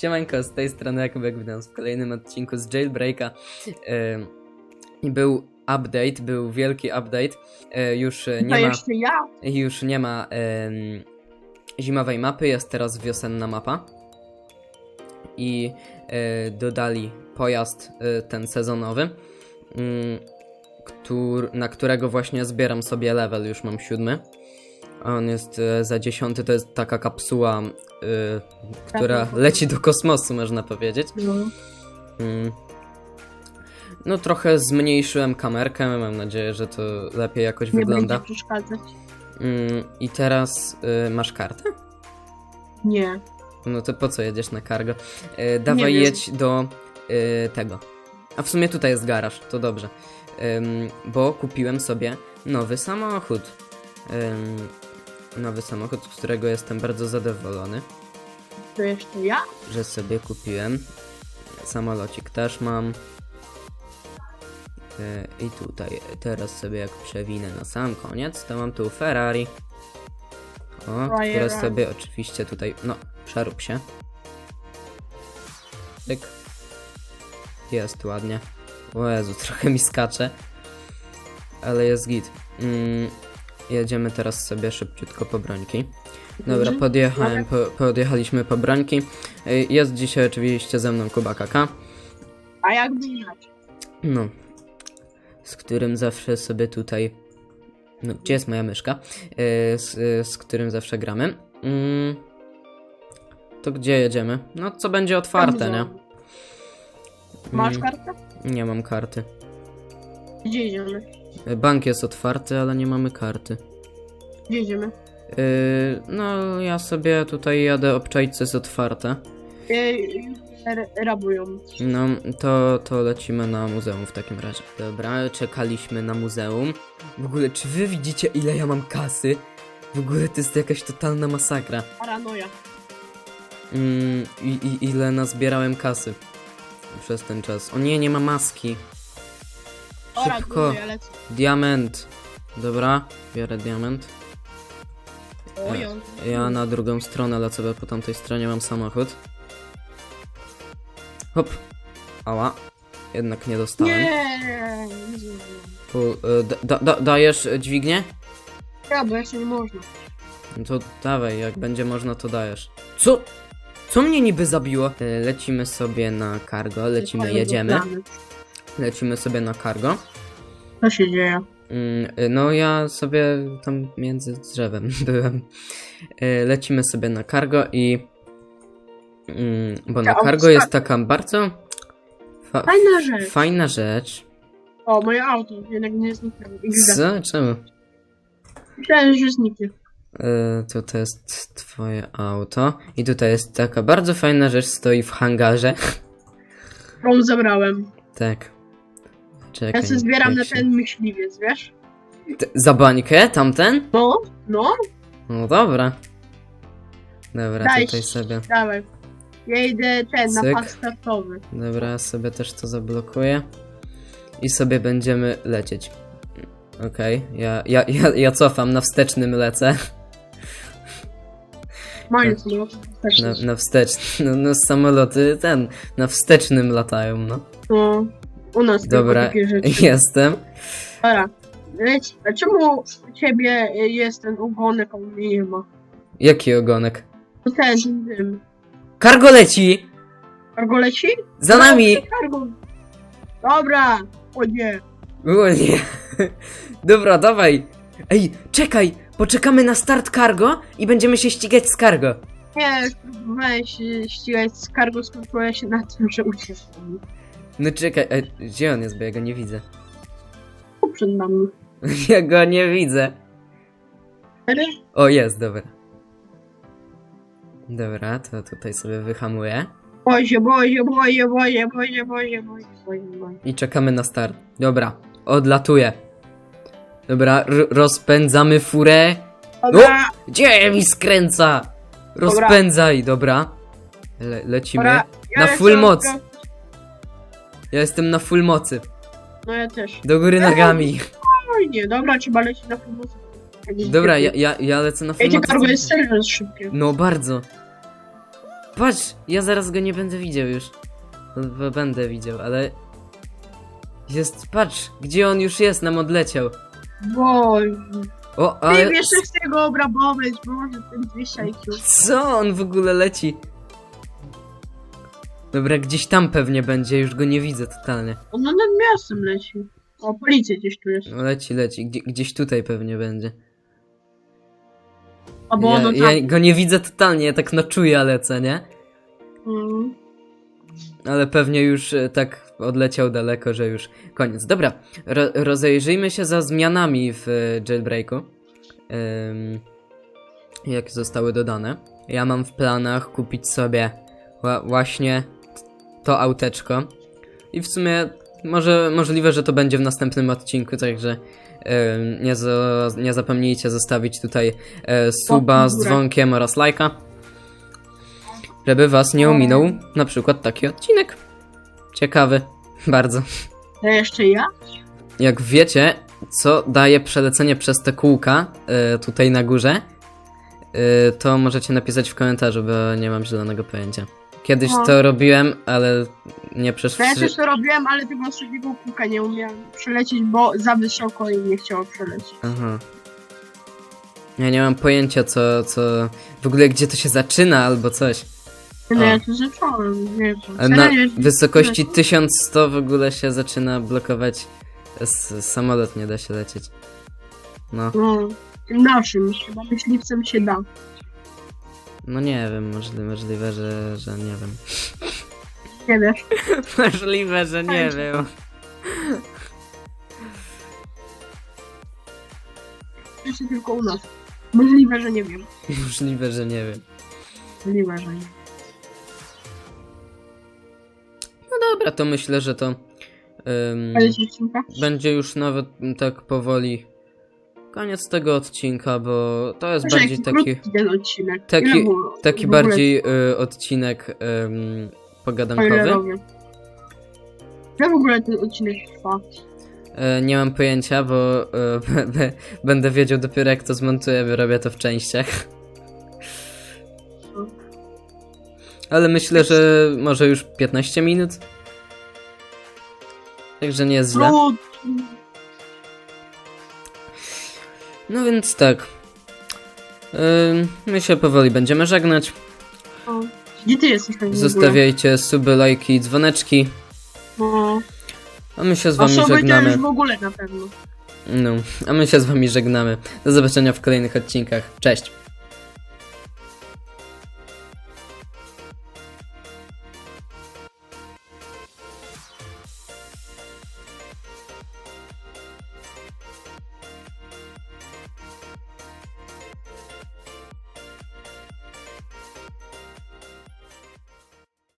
Siemanko, z tej strony Jakubek, witam w kolejnym odcinku z Jailbreaka. Był update, był wielki update. Już e, To nie ma, jeszcze ja? już nie ma zimowej mapy, jest teraz wiosenna mapa. I e, dodali pojazd e, ten sezonowy, mm, na którego właśnie zbieram sobie level, już mam siódmy. A On jest e, za dziesiąty, to jest taka kapsuła, e, która Tak. leci do kosmosu, można powiedzieć. No. Mm. No trochę zmniejszyłem kamerkę, mam nadzieję, że to lepiej jakoś Nie wygląda. będzie przeszkadzać. Mm, I teraz y, masz kartę? Nie. No to po co jedziesz na cargo? Y, dawaj wiem. jedź do y, tego. A w sumie tutaj jest garaż, to dobrze. Bo kupiłem sobie nowy samochód. Ym, nowy samochód, z którego jestem bardzo zadowolony, To jeszcze ja? że sobie kupiłem. Samolocik też mam. Y, I tutaj teraz sobie jak przewinę na sam koniec, to mam tu Ferrari. O, które sobie oczywiście tutaj, no, przerób się. Tyk. Jest ładnie. O Jezu, trochę mi skacze. Ale jest git. Mm, jedziemy teraz sobie szybciutko po brońki. Dobra, Mhm. podjechałem, po, podjechaliśmy po brońki. Y, Jest dzisiaj oczywiście ze mną Kuba Kaka. A jakby inaczej? No. Z którym zawsze sobie tutaj. No, gdzie jest moja myszka? Yy, z, z którym zawsze gramy. Mm. To gdzie jedziemy? No, co będzie otwarte, nie? Masz Mm, kartę? Nie mam karty. Gdzie jedziemy? Y, Bank jest otwarty, ale nie mamy karty. Gdzie jedziemy? Yy, no, ja sobie tutaj jadę obczaić, co jest otwarte. R- rabują. No, to, to lecimy na muzeum w takim razie. Dobra, czekaliśmy na muzeum. W ogóle, czy wy widzicie, ile ja mam kasy? W ogóle to jest jakaś totalna masakra. Paranoja. Mm, i, i ile nazbierałem kasy przez ten czas. O nie, nie ma maski. Ora, Szybko. Diament. Dobra, biorę diament. Ja- na drugą stronę lecę, bo po tamtej stronie mam samochód. Hop. Ała. Jednak nie dostałem. Nie! Pu, y, da, da, da, dajesz dźwignię? Ja, bo jeszcze nie można. No to dawaj, jak będzie można, to dajesz. Co? Co mnie niby zabiło? Y, Lecimy sobie na cargo, lecimy, jedziemy. plany. Lecimy sobie na cargo. Co się dzieje? Mm, y, No ja sobie tam między drzewem byłem. Y, Lecimy sobie na cargo i... mm, Bo na Ta cargo jest taka bardzo... Fa Fajna rzecz. fajna rzecz. O, moje auto. Jednak nie zniknęło. XD. Co? Czemu? Myślałem, że zniknie. Y, To to jest twoje auto. I tutaj jest taka bardzo fajna rzecz, stoi w hangarze. Rom zabrałem. Tak. Czekaj. Ja się zbieram jak na się- ten myśliwiec, wiesz? T- Za bańkę? Tamten? No, no, No dobra. Dobra, Daj tutaj sobie. dawaj. Ja idę ten, na Cyk. pas startowy. Dobra, ja sobie też to zablokuję. I sobie będziemy lecieć. Okej, ja, ja, ja, ja cofam, na wstecznym lecę. Mając no, też Na, na wstecznym, no, no samoloty ten, na wstecznym latają, no. no, u nas tylko Dobra, takie rzeczy. jestem. Dobra, leć, a czemu u ciebie jest ten ogonek, a u mnie nie ma? Jaki ogonek? No ten, ten. Kargo leci! Cargo leci? Za nami! No, Cargo. Dobra, o nie. O nie. Dobra, dawaj. Ej, czekaj, poczekamy na start cargo i będziemy się ścigać z cargo. Nie, próbowałem się ścigać z cargo, skończyło się na tym, że uciekłem. No czekaj, ej, gdzie on jest, bo ja go nie widzę. Tu przed nami. Ja go nie widzę. O, jest, dobra. Dobra, to tutaj sobie wyhamuję. Bozie, bozie, bozie, bozie, bozie, bozie, bozie, bozie, bozie. I czekamy na start. Dobra, odlatuję. Dobra, r- rozpędzamy furę. Dobra, Gdzie mi skręca? Rozpędzaj, dobra. Le- lecimy. dobra. Na lecę full moc. Ja jestem na full mocy. No ja też. Do góry nogami. Fajnie, dobra, trzeba lecieć na full moc. Dobra, ja, ja, ja lecę na full Ej, mocy. cargo jest serio szybkie. No bardzo. patrz, ja zaraz go nie będę widział już. B- Będę widział, ale... Jest, patrz, gdzie on już jest, nam odleciał. Bo... O, Ty ale... wiesz, że chcę go obrabować, bo może ten 200 IQ. Co on w ogóle leci? Dobra, gdzieś tam pewnie będzie, już go nie widzę totalnie. On nad miastem leci. O, policja gdzieś tu jest. No leci, leci, Gdzie, gdzieś tutaj pewnie będzie. Albo Ja, ono tam. ja go nie widzę totalnie, ja tak noczuję lecę, nie? Mm. Ale pewnie już e, tak odleciał daleko, że już koniec. Dobra, ro rozejrzyjmy się za zmianami w e, jailbreaku. Ym, jakie zostały dodane. Ja mam w planach kupić sobie właśnie to auteczko. I w sumie może możliwe, że to będzie w następnym odcinku, także nie, za nie zapomnijcie zostawić tutaj e, suba z dzwonkiem oraz lajka. Żeby was nie ominął na przykład taki odcinek. Ciekawy. Bardzo. To jeszcze ja? Jak wiecie, co daje przelecenie przez te kółka y, tutaj na górze, y, to możecie napisać w komentarzu, bo nie mam zielonego pojęcia. Kiedyś No. to robiłem, ale nie przez ja też to robiłem, ale tego ostatniego kółka nie umiałem przelecieć, bo za wysoko i nie chciało przelecieć. Aha. Ja nie mam pojęcia, co, co. W ogóle gdzie to się zaczyna albo coś. No ja to zacząłem, nie wiem. Ale na Serio, wysokości 1100 w ogóle się zaczyna blokować. S samolot nie da się lecieć. No, No, tym naszym, chyba myśliwcem się da. No nie wiem, możliwe, możliwe że, że nie wiem. Nie wiesz. Możliwe, że nie wiem. Jeszcze tylko u nas. Możliwe, że nie wiem. Możliwe, że nie wiem. Możliwe, że nie. No dobra, to myślę, że to ym, Ale jest odcinka? będzie już nawet tak powoli koniec tego odcinka, bo to jest Może bardziej taki, ten odcinek. taki- było? taki bardziej y, odcinek ym, pogadankowy. Ile w ogóle ten odcinek trwa? E, Nie mam pojęcia, bo e, b- będę wiedział dopiero jak to zmontuję, wyrobię to w częściach. Ale myślę, że może już 15 minut. Także nie jest źle. No więc tak. Ym, My się powoli będziemy żegnać. O. Gdzie ty jesteś tak w ogóle? Zostawiajcie suby, lajki i dzwoneczki. No. A my się z wami Osoby to żegnamy. już w ogóle na pewno. No, a my się z wami żegnamy. Do zobaczenia w kolejnych odcinkach. Cześć.